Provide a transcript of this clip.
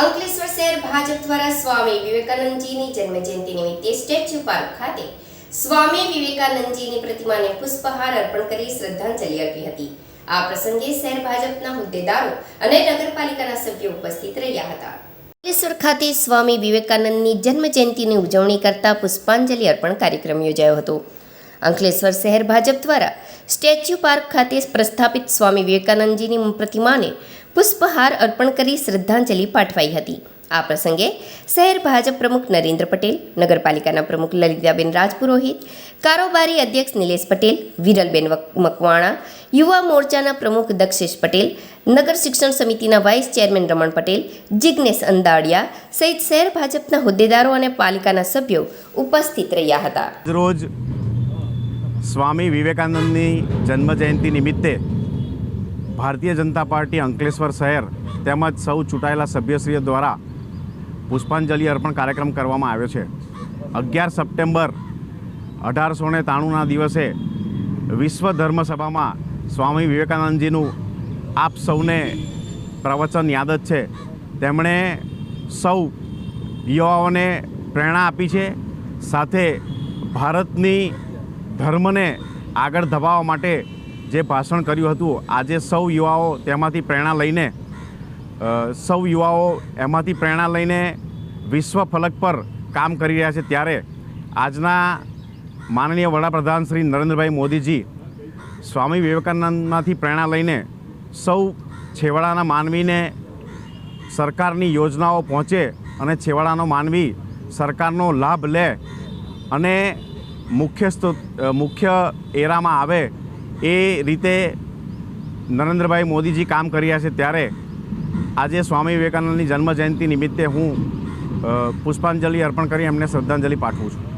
અંકલેશ્વર શહેર ભાજપ દ્વારા સ્વામી વિવેકાનંદજીની જન્મજયંતિ નિમિત્તે સ્ટેચ્યુ પાર્ક ખાતે સ્વામી વિવેકાનંદજીની પ્રતિમાને પુષ્પહાર અર્પણ કરી શ્રદ્ધાંજલિ અર્પી હતી. આ પ્રસંગે શહેર ભાજપના હોદ્દેદારો અને નગરપાલિકાના સભ્યો ઉપસ્થિત રહ્યા હતા. અંકલેશ્વર ખાતે સ્વામી વિવેકાનંદની જન્મજયંતિની ઉજવણી કરતા પુષ્પાંજલિ અર્પણ કાર્યક્રમ યોજાયો હતો. અંકલેશ્વર શહેર ભાજપ દ્વારા સ્ટેચ્યુ પાર્ક ખાતે પ્રસ્થાપિત સ્વામી વિવેકાનંદજીની પ્રતિમાને પુષ્પહાર અર્પણ કરી શ્રદ્ધાંજલિ પાઠવાઈ હતી. આ પ્રસંગે શહેર ભાજપ પ્રમુખ નરેન્દ્ર પટેલ, નગરપાલિકાના પ્રમુખ લલિતાબેન રાજપુરોહિત, કારોબારી અધ્યક્ષ નિલેશ પટેલ, વિરલબેન મકવાણા, યુવા મોરચાના પ્રમુખ દક્ષેશ પટેલ, નગર શિક્ષણ સમિતિના વાઇસ ચેરમેન રમણ પટેલ જિજ્ઞેશ અંદાડિયા સહિત શહેર ભાજપના હોદ્દેદારો અને પાલિકાના સભ્યો ઉપસ્થિત રહ્યા હતા. રોજ સ્વામી વિવેકાનંદની જન્મજયંતિ નિમિત્તે ભારતીય જનતા પાર્ટી અંકલેશ્વર શહેર તેમજ સૌ ચૂંટાયેલા સભ્યશ્રીઓ દ્વારા પુષ્પાંજલિ અર્પણ કાર્યક્રમ કરવામાં આવ્યો છે. અગિયાર સપ્ટેમ્બર અઢારસો ને ત્રાણુંના દિવસે વિશ્વ ધર્મ સભામાં સ્વામી વિવેકાનંદજીનું આપ સૌને પ્રવચન યાદ જ છે. તેમણે સૌ યુવાઓને પ્રેરણા આપી છે. સાથે ભારતની ધર્મને આગળ ધપાવવા માટે જે ભાષણ કર્યું હતું, આજે સૌ યુવાઓ તેમાંથી પ્રેરણા લઈને સૌ યુવાઓ એમાંથી પ્રેરણા લઈને વિશ્વ ફલક પર કામ કરી રહ્યા છે ત્યારે આજના માનનીય વડાપ્રધાન શ્રી નરેન્દ્રભાઈ મોદીજી સ્વામી વિવેકાનંદમાંથી પ્રેરણા લઈને સૌ છેવાડાના માનવીને સરકારની યોજનાઓ પહોંચે અને છેવાડાનો માનવી સરકારનો લાભ લે અને મુખ્ય સ્ત્રોત મુખ્ય એરામાં આવે એ રીતે નરેન્દ્રભાઈ મોદીજી કામ કરી રહ્યા છે ત્યારે આજે સ્વામી વિવેકાનંદની જન્મજયંતિ નિમિત્તે હું પુષ્પાંજલિ અર્પણ કરી એમને શ્રદ્ધાંજલિ પાઠવું છું.